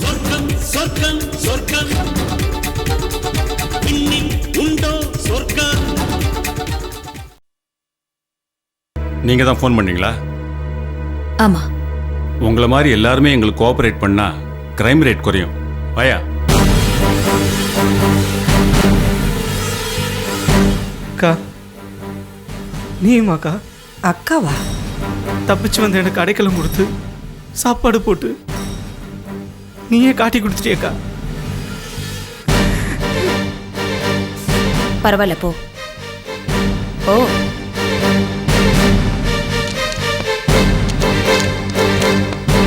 சொர்க்கம் சொர்க்கம் சொர்க்கம். இன்னில் உண்டோ சொர்க்கம்? நீங்க தான் ஃபோன் பண்ணீங்களா? ஆமா. உங்களை மாதிரி எல்லாருமே எங்களுக்கு கோஆபரேட் பண்ணா கிரைம் ரேட் குறையும். பயா நீமாக்கா அக்காவா? தப்பிச்சு வந்து எனக்கு அடைக்கலம் கொடுத்து சாப்பாடு போட்டு நீயே காட்டி கொடுத்துட்டியக்கா. பரவாயில்ல போ. ஓ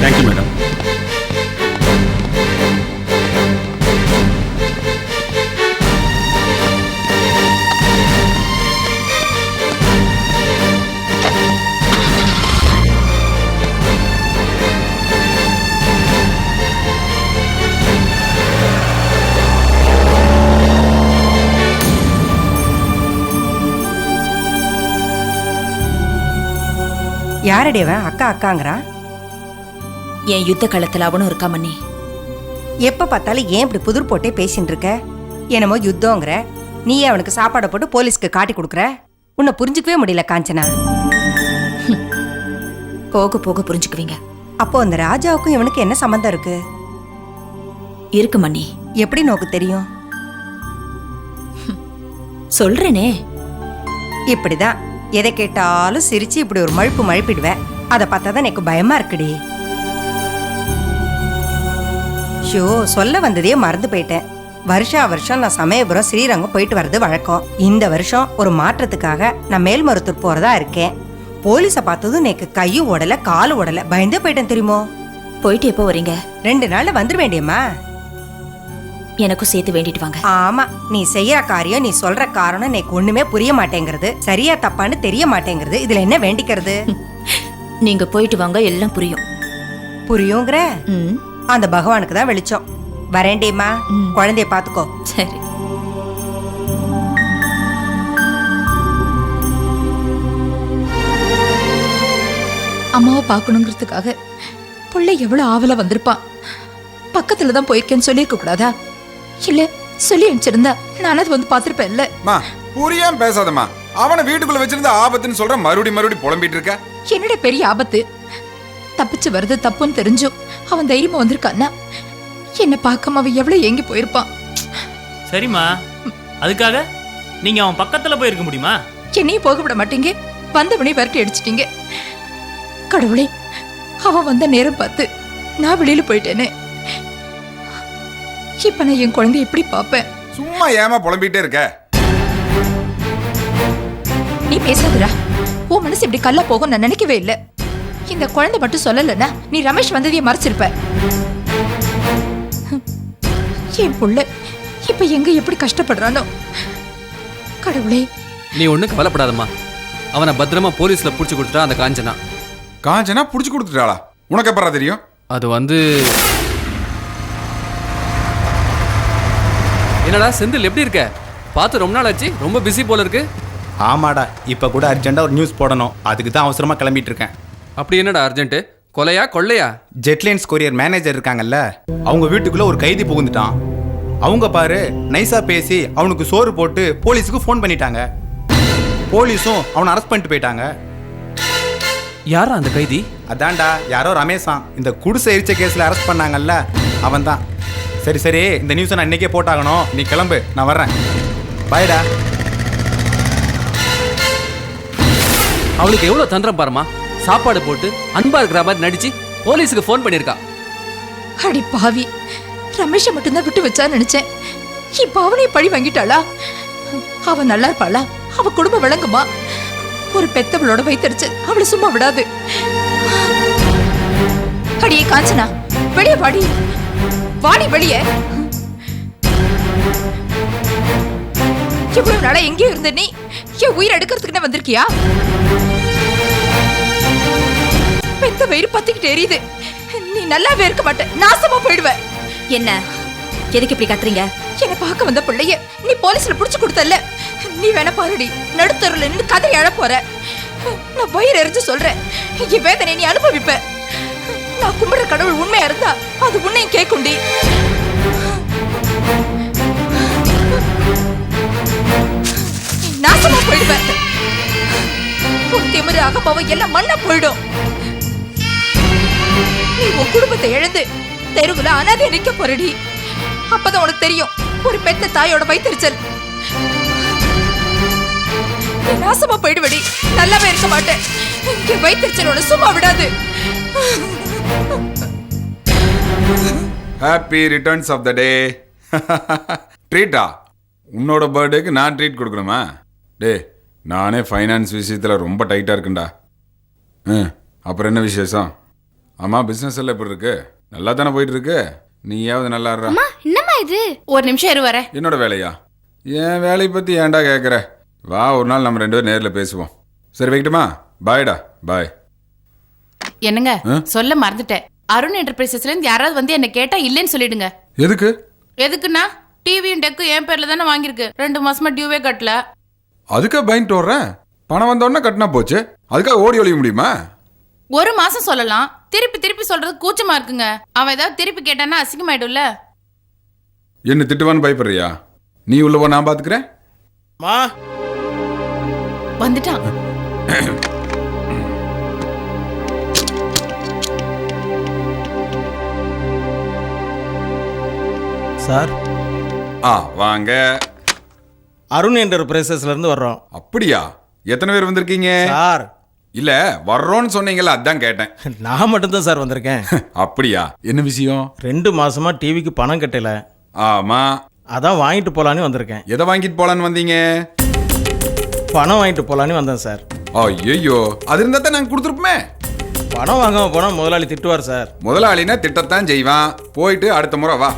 தேங்க்யூ மேடம் யாரடி அவன் அக்கா அக்காங்கிறான் என் யுத்த களத்துல அவனும் இருக்கா மண்ணி எப்ப பார்த்தாலும் ஏன் இப்படி புதிர் போட்டே பேசிட்டு இருக்க என்னமோ யுத்தங்கிற. நீயே அவனுக்கு சாப்பாடை போட்டு போலீஸ்க்கு காட்டி கொடுக்குற. உன்னை புரிஞ்சுக்கவே முடியல காஞ்சனா. போக போக புரிஞ்சுக்குவீங்க. அப்போ அந்த ராஜாவுக்கும் இவனுக்கு என்ன சம்மந்தம் இருக்கு? இருக்கு மண்ணி எப்படி நோக்கு தெரியும்? சொல்றேனே. இப்படிதான். எதை கேட்டாலும் சிரிச்சு இப்படி ஒரு மழுப்பு மழுப்பிடுவேன். அதை பார்த்தா தான் எனக்கு பயமா இருக்குடி. ஷோ சொல்ல வந்ததையே மறந்து போயிட்டேன். வருஷா வருஷம் நான் சமயபுரம் ஸ்ரீரங்கம் போயிட்டு வர்றது வழக்கம். இந்த வருஷம் ஒரு மாற்றத்துக்காக நான் மேல்மருத்தூர் போறதா இருக்கேன். போலீஸை பார்த்ததும் எனக்கு கையும் உடல காலும் உடல பயந்தே போயிட்டேன் தெரியுமோ? போயிட்டு எப்போ வரீங்க ரெண்டு நாள்ல வந்துட வேண்டியம்மா எனக்கும் சேர்த்து வேண்டிட்டு வாங்க. ஆமா நீ செய்யற காரியம் நீ சொல்ற காரணம் எனக்கு ஒண்ணுமே புரிய மாட்டேங்கிறது. சரியா தப்பான்னு தெரிய மாட்டேங்கிறது. இதுல என்ன வேண்டிக்கிறது? நீங்க போயிட்டு வாங்க எல்லாம் புரியும். புரியுங்கிற? ம். அந்த பகவானுக்கு தான் வெளிச்சம். வரேண்டியம்மா ம். குழந்தைய பாத்துக்கோ. சரி. அம்மாவை பார்க்கணுங்கிறதுக்காக புள்ள எவ்வளவு ஆவலா வந்திருப்பான். பக்கத்துல தான் போயிருக்கேன்னு சொல்லியிருக்க கூடாதா? இல்ல சொல்லி அனுப்பிச்சிருந்தா நானாவது வந்து பார்த்திருப்பேன்ல. மா புரியாம பேசாதம்மா. அவனை வீட்டுக்குள்ள வச்சிருந்த ஆபத்துன்னு சொல்ற மறுபடி மறுபடி புலம்பிட்டு இருக்க? என்னோட பெரிய ஆபத்து? தப்பிச்சு வருது தப்புன்னு தெரிஞ்சும் அவன் தைரியமா வந்திருக்கான்னா என்ன பார்க்காம அவன் எவ்வளவு ஏங்கி போயிருப்பான். சரிம்மா. அதுக்காக நீங்க அவன் பக்கத்துல போயிருக்க முடியுமா? என்னையும் போக விட மாட்டீங்க. வந்தவனே விரட்டி அடிச்சிட்டீங்க. கடவுளே அவன் வந்த நேரம் பார்த்து நான் வெளியில போயிட்டேனே. இப்ப நான் என் குழந்தைய எப்படி பார்ப்பேன்? சும்மா ஏமா புலம்பிட்டே இருக்க. நீ பேசாதடா. உன் மனசு இப்படி கல்லா போகும் நான் நினைக்கவே இல்லை. இந்த குழந்தை மட்டும் சொல்லலைன்னா நீ ரமேஷ் வந்ததையே மறைச்சிருப்ப. என் புள்ள இப்ப எங்க எப்படி கஷ்டப்படுறானோ? கடவுளே. நீ ஒன்றும் கவலைப்படாதம்மா. அவனை பத்திரமா போலீஸ்ல பிடிச்சி கொடுத்துட்டா அந்த காஞ்சனா. காஞ்சனா புடிச்சு கொடுத்துட்டாளா? உனக்கு எப்பறா தெரியும்? அது வந்து என்னடா செந்தில் எப்படி இருக்க? பார்த்து ரொம்ப நாள் ஆச்சு ரொம்ப பிஸி போல இருக்கு. ஆமாடா இப்போ கூட அர்ஜென்ட்டாக ஒரு நியூஸ் போடணும். அதுக்கு தான் அவசரமாக கிளம்பிட்டு இருக்கேன். அப்படி என்னடா அர்ஜென்ட் கொலையா கொள்ளையா? ஜெட்லைன்ஸ் கொரியர் மேனேஜர் இருக்காங்கல்ல அவங்க வீட்டுக்குள்ள ஒரு கைதி புகுந்துட்டான். அவங்க பாரு நைஸா பேசி அவனுக்கு சோறு போட்டு போலீஸுக்கு ஃபோன் பண்ணிட்டாங்க. போலீஸும் அவனை அரெஸ்ட் பண்ணிட்டு போயிட்டாங்க. யாரா அந்த கைதி? அதான்டா யாரோ ரமேஷான் இந்த குடிசை எரிச்ச கேஸில் அரெஸ்ட் பண்ணாங்கல்ல அவன் தான் சரி சரி. இந்த நியூஸை நான் இன்னைக்கே போட்டாகணும். நீ கிளம்பு. நான் வர்றேன். பாய்டா அவளுக்கு எவ்வளவு தந்திரம் பாருமா சாப்பாடு போட்டு அன்பா இருக்கிற மாதிரி நடிச்சு போலீஸுக்கு ஃபோன் பண்ணியிருக்கா. அடி பாவி. ரமேஷை மட்டும்தான் விட்டு வச்சான்னு நினைச்சேன். இப்ப அவனே பழி வாங்கிட்டாளா? அவ நல்லா இருப்பாளா? அவ குடும்பம் விளங்குமா? ஒரு பெத்தவளோட வைத்தறிச்சு அவளை சும்மா விடாது. அடியே காஞ்சனா. வெளியே வாடி. வாடி வெளியே. இவ்வளவு நாளா எங்கேயோ இருந்த நீ? என் உயிர் எடுக்கிறதுக்குன்னு வந்திருக்கியா? பெத்த வயிறு பத்திக்கிட்டு எரியுது. நீ நல்லாவே இருக்க மாட்ட. நாசமா போயிடுவ. என்ன? எதுக்கு இப்படி கத்துறீங்க? என்ன பார்க்க வந்த பிள்ளைய நீ போலீஸ்ல புடிச்சு கொடுத்தல்ல. நீ வேணா பாருடி. நடுத்தருல நின்று கதறி அழ போற. நான் வயிறு எரிஞ்சு சொல்றேன். என் வேதனை நீ அனுபவிப்ப. நான் கும்பிடுற கடவுள் உண்மையா இருந்தா அது உன்னையும் கேட்குண்டி நாசமா போயிடுவேன் திமிரு அகப்பாவம் எல்லாம் மண்ணா போயிடும். நீ உன் குடும்பத்தை எழுந்து தெருவுல அனாதை நிக்க போறடி அப்பதான் உனக்கு தெரியும் ஒரு பெத்த தாயோட வைத்தறிச்சல். நாசமா போயிடுவடி நல்லாவே இருக்க மாட்டேன். இங்கே வைத்தறிச்சல் உன சும்மா விடாது. Happy returns of the day ட்ரீட்டா உன்னோட பர்த்டேக்கு நான் ட்ரீட் கொடுக்கணுமா? டே நானே ஃபைனான்ஸ் விஷயத்தில் ரொம்ப டைட்டாக இருக்குண்டா ம் அப்புறம் என்ன விசேஷம்? ஆமாம் பிஸ்னஸ் எல்லாம் எப்படி இருக்கு? நல்லா தானே போயிட்டு இருக்கு நீயாவது நல்லா என்னம்மா இது? ஒரு நிமிஷம் இரு வரேன். என்னோட வேலையா? என் வேலையை பற்றி ஏன்டா கேட்குற வா ஒரு நாள் நம்ம ரெண்டு பேரும் நேரில் பேசுவோம். சரி வைக்கட்டுமா? பாய்டா பாய் என்னங்க? சொல்ல மறந்துட்டேன். அருண் என்டர்பிரைசஸ்ல இருந்து யாராவது வந்து என்ன கேட்டா இல்லைன்னு சொல்லிடுங்க. எதுக்கு? எதுக்குன்னா? டிவியும் டெக்கும் என் பேர்ல தானே வாங்கியிருக்கு. ரெண்டு மாசமா டியூவே கட்டல. அதுக்காக பயன்ட்டு வர்றேன் பணம் வந்தோடனே கட்டினா போச்சு. அதுக்காக ஓடி ஒழிய முடியுமா? ஒரு மாசம் சொல்லலாம். திருப்பி திருப்பி சொல்றது கூச்சமா இருக்குங்க. அவன் ஏதாவது திருப்பி கேட்டான்னா அசிங்கமாயிடும்ல. என்ன திட்டுவான்னு பயப்படுறியா? நீ உள்ள போ நான் பாத்துக்கிறேன்? மா. வந்துட்டான். சார். ஆ வாங்க. அருண் என்டர்பிரைசஸ்ல இருந்து வர்றோம். அப்படியா? எத்தனை பேர் வந்திருக்கீங்க? சார். இல்ல வர்றோம்னு சொன்னீங்கல்ல அதான் கேட்டேன். நான் மட்டும்தான் சார் வந்திருக்கேன். அப்படியா? என்ன விஷயம்? ரெண்டு மாசமா டிவிக்கு பணம் கட்டல. ஆமா. அதான் வாங்கிட்டு போலான்னு வந்திருக்கேன். எதை வாங்கிட்டு போலான்னு வந்தீங்க? பணம் வாங்கிட்டு போலான்னு வந்தேன் சார். ஐயோ அது இருந்தா தான் நாங்க கொடுத்துருப்போமே. பணம் வாங்காம போனா முதலாளி திட்டுவார் சார். முதலாளினா திட்டத்தான் செய்வான். போயிட்டு அடுத்த முறை வா.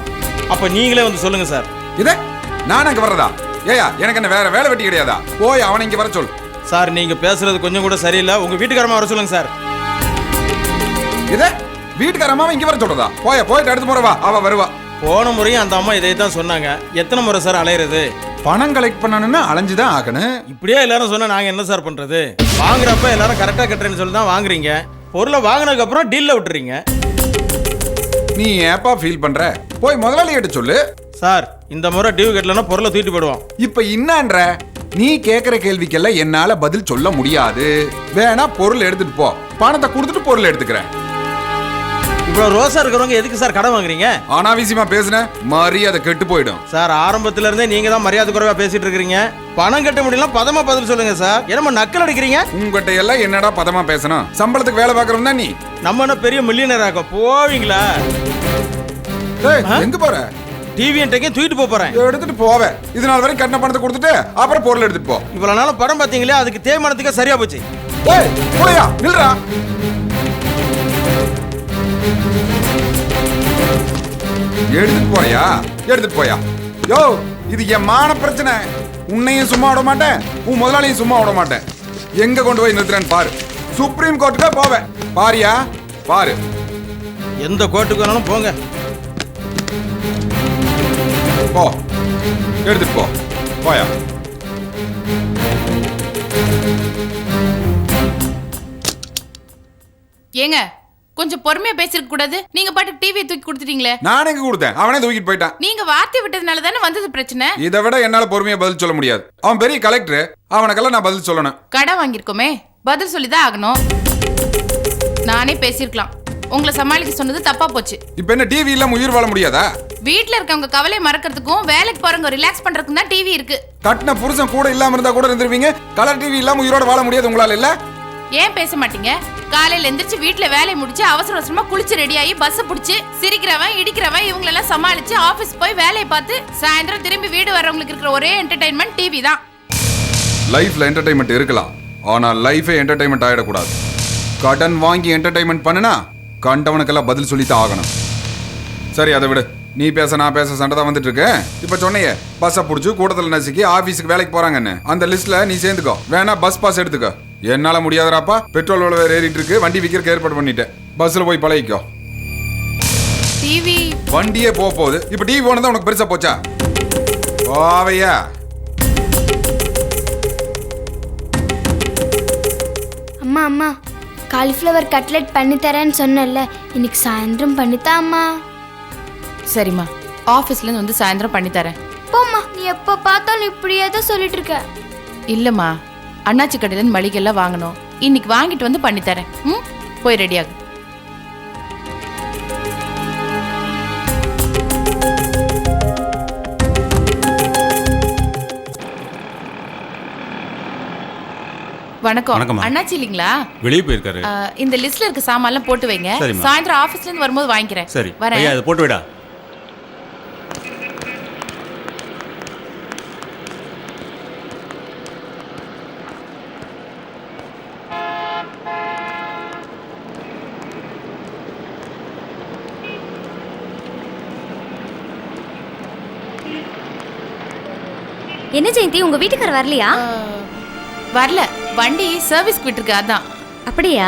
அப்ப நீங்களே வந்து சொல்லுங்க சார். இதே? நான் அங்க வர்றதா? ஏயா எனக்கு என்ன வேற வேலை வெட்டி கிடையாதா? போய் அவனை இங்க வர சொல் சார் நீங்க பேசுறது கொஞ்சம் கூட சரியில்லை. உங்க வீட்டுக்காரமா வர சொல்லுங்க சார். இதே? வீட்டுக்காரம்மா இங்க வர சொல்றதா? போய போயிட்டு அடுத்த முறை வா. அவ வருவா. போன முறையும் அந்த அம்மா இதை தான் சொன்னாங்க. எத்தனை முறை சார் அலையிறது? பணம் கலெக்ட் பண்ணணும்னா அலைஞ்சுதான் ஆகணும். இப்படியே எல்லாரும் சொன்னா நாங்க என்ன சார் பண்றது? வாங்குறப்ப எல்லாரும் கரெக்டா கட்டுறேன்னு சொல்லி தான் வாங்குறீங்க. பொருளை வாங்கினதுக்கு அப்புறம் டீல்ல விட்டுறீங்க. நீ ஏப்பா ஃபீல் பண்ற? போய் முதலாளி கிட்ட சொல்லு. சார் இந்த முறை டியூ கட்டலன்னா பொருளை தூக்கிட்டு போயிடுவோம். இப்ப என்னன்ற? நீ கேக்குற கேள்விக்கெல்லாம் என்னால பதில் சொல்ல முடியாது. வேணா பொருள் எடுத்துட்டு போ. பணத்தை கொடுத்துட்டு பொருள் எடுத்துக்கிறேன். இப்போ ரோசா இருக்கிறவங்க எதுக்கு சார் கடன் வாங்குறீங்க? அனாவசியமா பேசுன மரியாதை கெட்டு போயிடும். சார் ஆரம்பத்துல இருந்தே நீங்க தான் மரியாதை குறைவா பேசிட்டு இருக்கீங்க பணம் கட்ட முடியல பதமா பதில் சொல்லுங்க சார். என்னமோ நக்கல் அடிக்கிறீங்க? உங்ககிட்ட எல்லாம் என்னடா பதமா பேசணும்? சம்பளத்துக்கு வேலை பாக்குறோம் தான் நீ? நம்ம என்ன பெரிய மில்லியனர் ஆகும் போவீங்களா? எங்க போற? டிவி டேக்கையும் தூக்கிட்டு போப் போறேன். எடுத்துட்டு போவே. இது நாள் வரைக்கும் கட்டின பணத்தை கொடுத்துட்டு அப்புறம் பொருள் எடுத்துட்டு போ. இவ்வளவு நாளும் படம் பாத்தீங்களே அதுக்கு தேய்மானத்துக்கு சரியா போச்சு. ஏய் போயா நில்றா. எடுத்துட்டு போறியா? எடுத்துட்டு போயா? யோ இது என் மான பிரச்சனை. உன்னையும் சும்மா விட மாட்டேன். உன் முதலாளியும் சும்மா விட மாட்டேன். எங்க கொண்டு போய் நிறுத்துறேன்னு பாரு. சுப்ரீம் கோர்ட்டுக்கே போவேன். பாரியா? பாரு. எந்த கோர்ட்டுக்கு வேணாலும் போங்க. போ. எடுத்துட்டு போ. போயா? ஏங்க கொஞ்சம் பொறுமையா பேசிருக்க கூடாது. நீங்க பாட்டு டிவியை தூக்கி கொடுத்துட்டீங்களே. நான் எங்க கொடுத்தேன்? அவனே தூக்கிட்டு போயிட்டான். நீங்க வார்த்தை விட்டதுனால தானே வந்தது பிரச்சனை? இதை விட என்னால பொறுமையா பதில் சொல்ல முடியாது. அவன் பெரிய கலெக்டர் அவனுக்கெல்லாம் நான் பதில் சொல்லணும். கடை வாங்கியிருக்கோமே. பதில் சொல்லிதான் ஆகணும். நானே பேசியிருக்கலாம். உங்களை சமாளிக்க சொன்னது தப்பா போச்சு. இப்ப என்ன டிவி இல்லாம உயிர் வாழ முடியாதா? வீட்ல இருக்கவங்க கவலையை மறக்கிறதுக்கும் வேலைக்கு போறவங்க ரிலாக்ஸ் பண்றதுக்கும் தான் டிவி இருக்கு. கட்டின புருஷன் கூட இல்லாம இருந்தா கூட இருந்துருவீங்க கலர் டிவி இல்லாம உயிரோட வாழ முடியாது உங்களால இல்ல? ஏன் பேச மாட்டீங்க? காலையில எந்திரிச்சு வீட்டுல வேலையை முடிச்சு அவசர அவசரமா குளிச்சு ரெடி ஆகி பஸ் பிடிச்சி சிரிக்கிறவன் இடிக்கிறவன் இவங்களெல்லாம் சமாளிச்சு ஆபீஸ் போய் வேலையை பார்த்து சாயந்தரம் திரும்பி வீடு வர்றவங்களுக்கு இருக்கிற ஒரே என்டர்டைன்மெண்ட் டிவி தான். லைஃப்ல என்டர்டைன்மெண்ட் இருக்கலாம். ஆனா லைஃபே என்டர்டைன்மெண்ட் ஆயிடக்கூடாது. கடன் வாங்கி என்டர்டைன்மெண்ட் பண்ணுனா கண்டவனுக்கெல்லாம் பதில் சொல்லித்தான் ஆகணும். சரி அதை விடு. நீ பேச நான் பேச சண்டை தான் வந்துட்டு இருக்கேன் இப்போ சொன்னையே பஸ்ஸை பிடிச்சி கூட்டத்தில் நசுக்கி ஆஃபீஸுக்கு வேலைக்கு போகிறாங்கன்னு அந்த லிஸ்ட்டில் நீ சேர்ந்துக்கோ. வேணா பஸ் பாஸ் எடுத்துக்கோ. என்னால முடியாதராப்பா பெட்ரோல் விலை வேற ஏறிட்டு இருக்கு. வண்டி விற்கிறதுக்கு ஏற்பாடு பண்ணிட்டேன். பஸ்ல போய் பழகிக்கோ. டிவி. வண்டியே போக போகுது இப்ப டிவி போனதா உனக்கு பெருசா போச்சா? போவையா? அம்மா அம்மா காலிஃப்ளவர் கட்லெட் பண்ணி தரேன்னு சொன்னேன்ல. இன்னைக்கு சாயந்தரம் பண்ணித்தா அம்மா? சரிம்மா. ஆஃபீஸ்ல இருந்து வந்து சாயந்தரம் பண்ணி தரேன் போம்மா நீ எப்போ பார்த்தாலும் இப்படியே தான் சொல்லிட்டு இருக்க. இல்லம்மா. அண்ணாச்சி கடையில இருந்து மளிகைலாம் வாங்கணும். இன்னைக்கு வாங்கிட்டு வந்து பண்ணி தரேன். ம்? போய் ரெடியாகு வணக்கம். வணக்கம்மா. அண்ணாச்சி இல்லைங்களா? வெளியே போயிருக்காரு. இந்த லிஸ்ட்ல இருக்க சாமான்லாம் போட்டு வைங்க. சாயந்தரம் ஆபீஸ்ல இருந்து வரும்போது வாங்கிக்கிறேன். சரி. வரேன். அதை போட்டு விடா. என்ன ஜெயந்தி உங்க வீட்டுக்காரர் வரலையா? வரல. வண்டி சர்வீஸ்க்கு விட்டுருக்கு அதான். அப்படியா?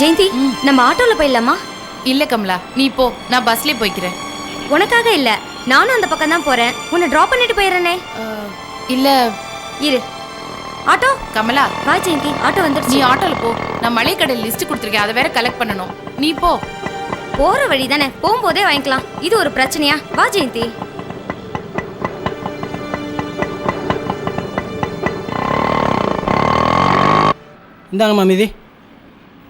ஜெயந்தி நம்ம ஆட்டோல போயிடலாமா? இல்ல கமலா நீ போ. நான் பஸ்லயே போய்க்கிறேன். உனக்காக இல்ல நானும் அந்த பக்கம் தான் போறேன். உன்னை டிராப் பண்ணிட்டு போயிடுறேனே. இல்ல. இரு. ஆட்டோ? கமலா. வா ஜெயந்தி ஆட்டோ நீ வந்துருச்சு ஆட்டோல போ. நான் மளிகை கடையில் லிஸ்ட் கொடுத்துருக்கேன். அதை வேற கலெக்ட் பண்ணணும். நீ போ. போற வழி தானே. போகும்போதே வாங்கிக்கலாம். இது ஒரு பிரச்சனையா? வா ஜெயந்தி. இந்தாங்க மாமிதி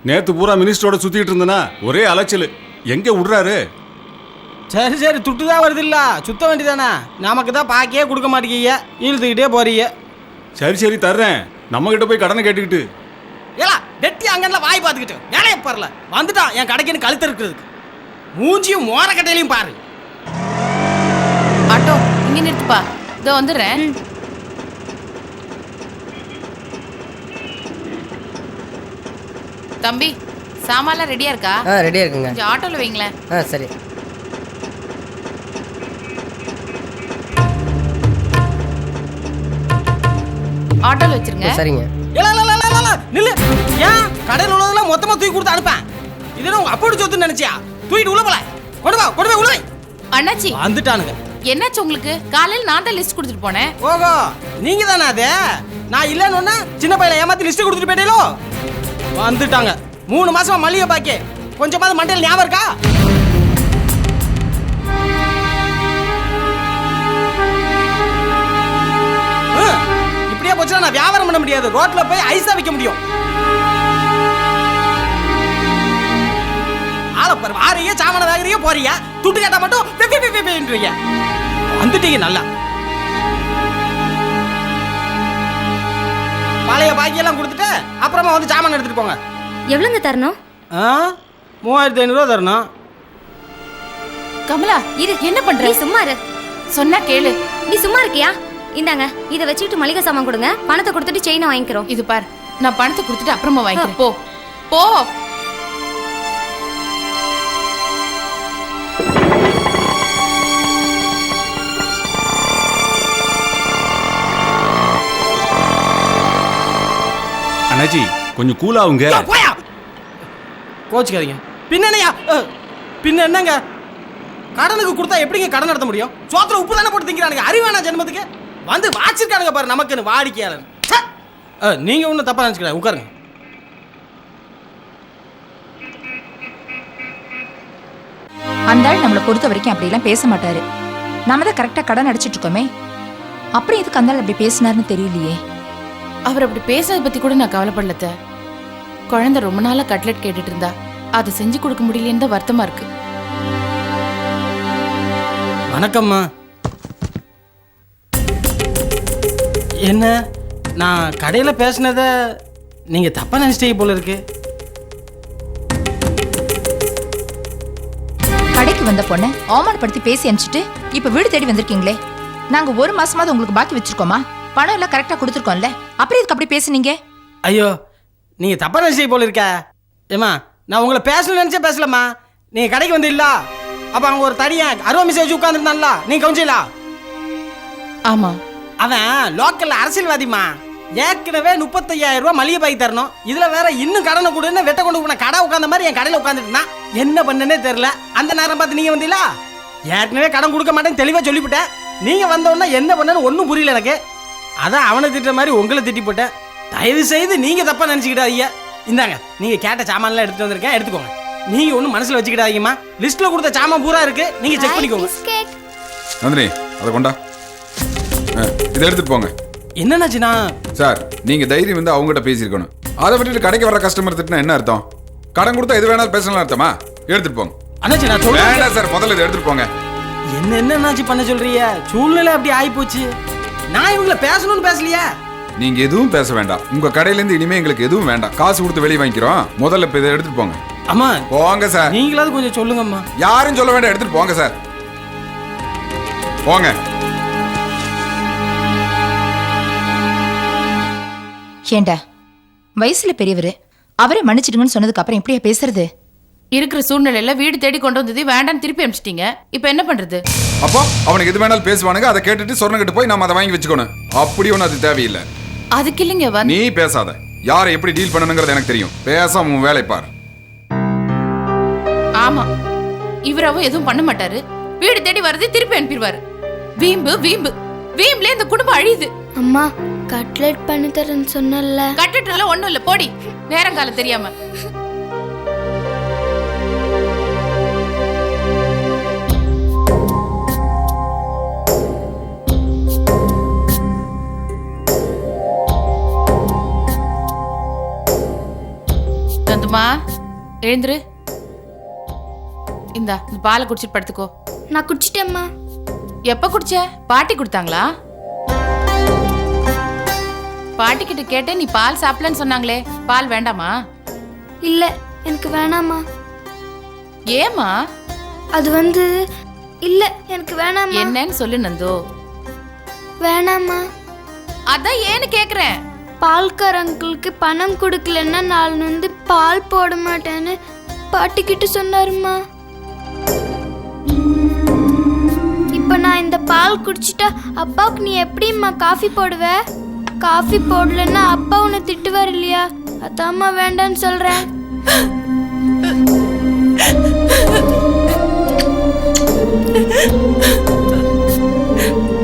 நேத்து பூரா மினிஸ்டரோட சுத்திட்டு இருந்தனா? ஒரே அலைச்சல். எங்க விடுறாரு? சரி சரி. துட்டு தான் வருது இல்ல. சுத்த வேண்டியதானே நமக்கு தான் பாக்கியே கொடுக்க மாட்டேங்க இழுத்துக்கிட்டே போறீங்க. சரி சரி தர்றேன். நம்ம கிட்ட போய் கடனை கேட்டுக்கிட்டு. ஏலா வெட்டி அங்கன்ல வாய் பார்த்துக்கிட்டு. வேலையை பாருல வந்துட்டான் என் கடைக்குன்னு கழுத்து இருக்கிறதுக்கு. மூஞ்சியும் மோர கட்டையிலையும் பாரு. ஆட்டோ இங்க நிறுத்துப்பா. இதோ வந்துடுறேன். தம்பி சாமான்லாம் ரெடியா இருக்கா? ஆ ரெடியாக இருக்குங்க. கொஞ்சம் ஆட்டோல வைங்களேன். ஆ சரி. ஆட்டோல வச்சிருங்க. சரிங்க. நில்லு. ஏன்? கடையில் உள்ளதெல்லாம் மொத்தமா தூக்கி கொடுத்து அனுப்பேன் இதெல்லாம் உங்க அப்படி சொத்துன்னு நினைச்சியா? தூக்கிட்டு உள்ள போல. கொண்டு வா கொண்டு போய் உள்ள. அண்ணாச்சி. வந்துட்டானுங்க. என்னாச்சு உங்களுக்கு? காலையில் நான் தான் லிஸ்ட் கொடுத்துட்டு போனேன். ஓஹோ நீங்க தானே அது? நான் இல்லைன்னு சின்ன பையல ஏமாத்தி லிஸ்ட் கொடுத்துட்டு போயிட்டீங்களோ வந்துட்டாங்க. மூணு மாசமா மளிகை பாக்கி. கொஞ்சமாவது மண்டையில் ஞாபகம் இருக்கா? இப்படியே போச்சுன்னா நான் வியாபாரம் பண்ண முடியாது. ரோட்ல போய் ஐஸா விற்க முடியும். ஆளை பாரு வாரீங்க சாமான வாங்குறீங்க போறீங்க துட்டு கேட்டா மட்டும் பி, பி, பி, பி, பின்றீங்க வந்துட்டீங்க நல்லா. பழைய பாக்கியெல்லாம் கொடுத்துட்டு அப்புறமா வந்து சாமான் எடுத்துட்டு போங்க. எவ்வளோங்க தரணும்? ஆ மூவாயிரத்தி ஐநூறுரூவா தரணும். கமலா இரு என்ன பண்ற? நீ சும்மா இரு. சொன்னா கேளு. நீ சும்மா இருக்கியா? இந்தாங்க இதை வச்சுக்கிட்டு மளிகை சாமான் கொடுங்க. பணத்தை கொடுத்துட்டு செயினை வாங்கிக்கிறோம். இது பார் நான் பணத்தை கொடுத்துட்டு அப்புறமா வாங்கிக்கிறேன். போ போ. அண்ணாச்சி கொஞ்சம் கூலாவுங்க போயா. கோச்சுக்காதீங்க. பின்ன என்னய்யா? அஹ், பின்ன என்னங்க? கடனுக்கு கொடுத்தா எப்படிங்க கடன் நடத்த முடியும்? சோத்துல உப்பு தானே போட்டு திங்கிறானுங்க. அறிவானா ஜென்மத்துக்கு? வந்து வாச்சிருக்கானுங்க பாரு நமக்குன்னு வாடிக்கையாளர். ச்சே! அஹ், நீங்க ஒன்றும் தப்பா நினச்சிக்கிறேன் உட்காருங்க. அந்த ஆள் நம்மளை பொறுத்த வரைக்கும் அப்படியெல்லாம் பேச மாட்டாரு. நாம தான் கரெக்டா கடன் அடிச்சிட்டு இருக்கோமே. அப்புறம் எதுக்கு அந்த ஆள் அப்படி பேசினாருன்னு தெரியலையே. அவர் அப்படி பேசுறத பத்தி கூட நான் கவலைப்படல அத்தை. குழந்தை ரொம்ப நாளா கட்லெட் கேட்டுட்டு இருந்தா. அதை செஞ்சு கொடுக்க முடியலன்னு தான் வருத்தமா இருக்கு. வணக்கம்மா. என்ன? நான் கடையில் பேசினத நீங்க தப்பா நினைச்சிட்டீங்க போல இருக்கு. கடைக்கு வந்த பொண்ணை அவமானப்படுத்தி பேசி அனுப்பிச்சிட்டு இப்ப வீடு தேடி வந்திருக்கீங்களே. நாங்க ஒரு மாசமாவது உங்களுக்கு பாக்கி வச்சிருக்கோமா? பணம் எல்லாம் கரெக்டா கொடுத்துருக்கோம்ல. அப்புறம் இதுக்கு அப்படி பேசுனீங்க? ஐயோ நீங்க தப்பா நினைச்சிட்டீங்க போல இருக்க. ஏம்மா நான் உங்களை பேசணும்னு நினைச்சே பேசலம்மா. நீங்க கடைக்கு வந்து இல்ல அப்ப அவங்க ஒரு தனியா அருவா மிஸ் வச்சு உட்காந்துருந்தான்ல நீங்க கவுஞ்சிலா ஆமா. அவன் லோக்கல்ல அரசியல்வாதிமா ஏற்கனவே முப்பத்தையாயிரம் ரூபாய் மளிகை பாக்கி தரணும். இதுல வேற இன்னும் கடனை கொடுன்னு வெட்ட கொண்டு போன கடை உட்காந்த மாதிரி என் கடையில உட்காந்துட்டு என்ன பண்ணனே தெரியல. அந்த நேரம் பார்த்து நீங்க வந்தீங்களா? ஏற்கனவே கடன் கொடுக்க மாட்டேன்னு தெளிவா சொல்லிவிட்டேன். நீங்க வந்த உடனே என்ன பண்ணனு ஒன்றும் புரியல எனக்கு. அதான் அவனை திட்டுற மாதிரி உங்களை திட்டி போட்டேன். தயவு செய்து நீங்க தப்பா நினைச்சுக்கிட்டாதீங்க இந்தாங்க நீங்க கேட்ட சாமான்லாம் எடுத்துட்டு வந்திருக்கேன். எடுத்துக்கோங்க. நீங்க ஒன்றும் மனசுல வச்சுக்கிடாதீங்கம்மா. லிஸ்ட்ல கொடுத்த சாமான் பூரா இருக்கு. நீங்க செக் பண்ணிக்கோங்க. நந்தினி அதை கொண்டா. இதை எடுத்துட்டு போங்க. என்னன்னாச்சுண்ணா சார் நீங்க தைரியம் வந்து அவங்ககிட்ட பேசியிருக்கணும். அதை விட்டுட்டு கடைக்கு வர கஸ்டமர் திட்டினா என்ன அர்த்தம்? கடன் கொடுத்தா எது வேணாலும் பேசலாம் அர்த்தமா? எடுத்துட்டு போங்க. அண்ணாச்சி நான் சொல்றேன். வேண்டாம் சார் முதல்ல இதை எடுத்துட்டு போங்க. என்ன என்னன்னாச்சு பண்ண சொல்றீங்க? சூழ்நிலை அப்படி ஆகி போச்சு நான் இவங்கள பேசணும்னு பேசலையா. நீங்க எதுவும் பேச வேண்டாம். உங்க கடையில இருந்து இனிமே எங்களுக்கு எதுவும் வேண்டாம். காசு கொடுத்து வெளியே வாங்கிக்கிறோம். முதல்ல இப்ப இதை எடுத்துட்டு போங்க. அம்மா போங்க சார். நீங்களாவது கொஞ்சம் சொல்லுங்கம்மா. யாரும் சொல்ல வேண்டாம் எடுத்துட்டு போங்க சார். போங்க. ஏண்டா? வயசுல பெரியவரு. அவரை மன்னிச்சிடுங்கன்னு சொன்னதுக்கு அப்புறம் எப்படியா பேசுறது? இருக்கிற சூழ்நிலையில வீடு தேடி கொண்டு வந்தது வேண்டாம் திருப்பி அனுப்பிச்சிட்டீங்க. இப்போ என்ன பண்றது? அப்போ அவனுக்கு எது வேணாலும் பேசுவானுங்க. அதை கேட்டுட்டு சொன்னகிட்டு போய் நம்ம அதை வாங்கி வச்சுக்கணும். அப்படி ஒன்றும் அது தேவையில்லை. அதுக்கு இல்லைங்க வந்து நீ பேசாத. யாரை எப்படி டீல் பண்ணணுங்கிறது எனக்கு தெரியும். பேசாம உன் வேலை பார். ஆமா. இவராவும் எதுவும் பண்ண மாட்டாரு. வீடு தேடி வருது திருப்பி அனுப்பிடுவாரு. வீம்பு வீம்பு. வீம்புல இந்த குடும்பம் அழியுது. அம்மா கட்லெட் பண்ணி தரேன்னு சொன்னல கட்டுட்டுல ஒண்ணும் இல்ல போடி. நேரங்காலம் தெரியாம. நந்துமா எழுந்துரு. இந்தா இந்த பாலை குடிச்சிட்டு படுத்துக்கோ. நான் குடிச்சிட்டேம்மா. எப்ப குடிச்ச? பாட்டி கொடுத்தாங்களா? பாட்டி கிட்ட கேட்டேன் நீ பால் சாப்பிடலன்னு சொன்னாங்களே பால் வேண்டாமா? இல்ல எனக்கு வேணாம்மா. ஏமா அது வந்து இல்ல எனக்கு வேணாம்மா. என்னன்னு சொல்லு நந்தோ. வேணாம்மா. அதான் ஏன்னு கேக்குறேன். பால்கார அங்கிளுக்கு பணம் கொடுக்கலன்னா நாள் வந்து பால் போட மாட்டேன்னு பாட்டிக்கிட்ட சொன்னாருமா இப்போ நான் இந்த பால் குடிச்சிட்டா அப்பாவுக்கு நீ எப்படிம்மா காஃபி போடுவ? காஃபி போடலன்னா அப்பா உன்னை திட்டுவார் இல்லையா? அத்தாம்மா வேண்டான்னு சொல்கிறேன் Ha